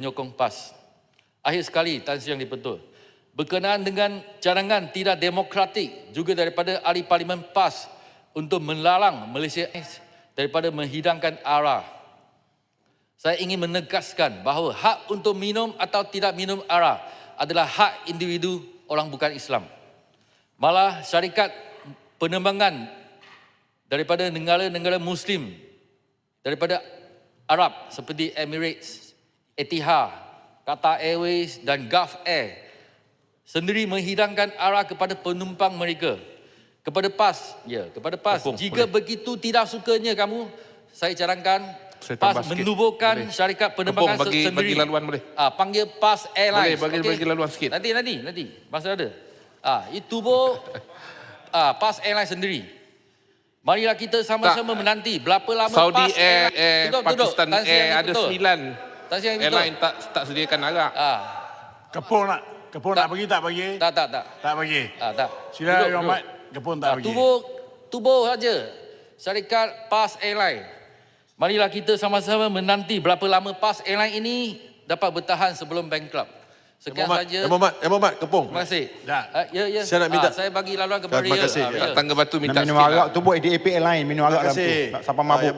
menyokong PAS. Akhir sekali, Tan Sri Yang dibentuk. Berkenaan dengan cadangan tidak demokratik juga daripada ahli parlimen PAS untuk melalang Malaysia daripada menghidangkan arah. Saya ingin menegaskan bahawa hak untuk minum atau tidak minum arah adalah hak individu orang bukan Islam. Malah syarikat penerbangan daripada negara-negara Muslim daripada Arab seperti Emirates, Etihad, Qatar Airways dan Gulf Air sendiri menghidangkan arah kepada penumpang mereka. Kepada PAS, ya, kepada PAS. Tepung, Jika boleh. begitu tidak sukanya kamu, saya cadangkan Saya PAS menubuhkan Boleh. syarikat penerbangan bagi- sendiri. bagi laluan boleh. Ah, panggil PAS Airlines. Boleh, bagi- okey? bagi laluan sikit. Nanti, nanti, nanti. Masa ada. Ah, itu tubuh ah, PAS Airlines sendiri. Marilah kita sama-sama menanti berapa lama Saudi PAS Air, Air duduk. Pakistan Air Yang ada betul. sembilan Tan Sri Yang betul. airline tak tak sediakan arak. Ah, Kepung nak Kepung Tak. nak bagi tak bagi? tak, tak, tak. Tak bagi. Ah, tak. Sila Duduk, Yang duduk. Kepung tak Ah, bagi. tubuh tubuh saja syarikat PAS Airline. Marilah kita sama-sama menanti berapa lama PAS Airline ini dapat bertahan sebelum bankrupt. Sekian Muhammad, saja. eh, Muhammad, eh, Muhammad, kepung. Terima kasih. Dah. Ah, ya, ya. Saya nak minta- Ah, saya bagi laluan kepada Terima Ria. kasih. Ah, Ria. Tangga batu Nak minta minum sikit. arak lah. tu buat ADAP airline minum arak dalam tu. kasih. Tak sampai mabuk.